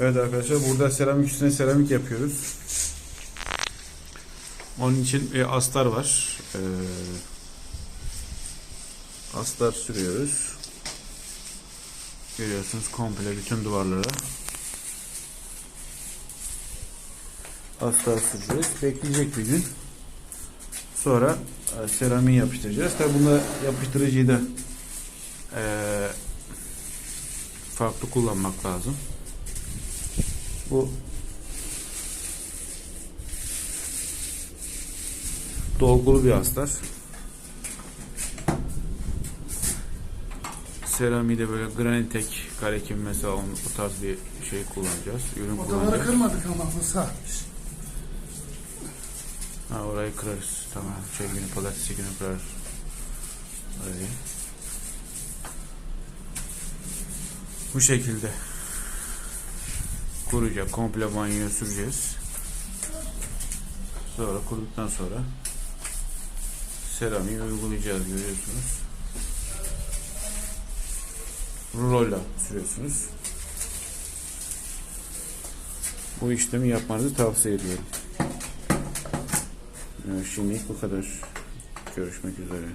Evet arkadaşlar burada seramik üstüne seramik yapıyoruz. Onun için bir astar var. Ee, astar sürüyoruz. Görüyorsunuz komple bütün duvarlara. Astar süreceğiz. Bekleyecek bir gün. Sonra e, seramiği yapıştıracağız. Tabi bunda yapıştırıcıyı da e, farklı kullanmak lazım. Bu dolgulu bir astar. Seramiği böyle granitek karekim mesela onu, bu tarz bir şey kullanacağız. Ürün Odaları kullanacağız. kırmadık ama Musa. Ha orayı kırarız. Tamam. Şey günü pazartesi günü kırarız. Orayı. Bu şekilde kuracak. Komple banyoya süreceğiz. Sonra kuruduktan sonra seramiği uygulayacağız görüyorsunuz. Ruloyla sürüyorsunuz. Bu işlemi yapmanızı tavsiye ediyorum. Şimdilik bu kadar. Görüşmek üzere.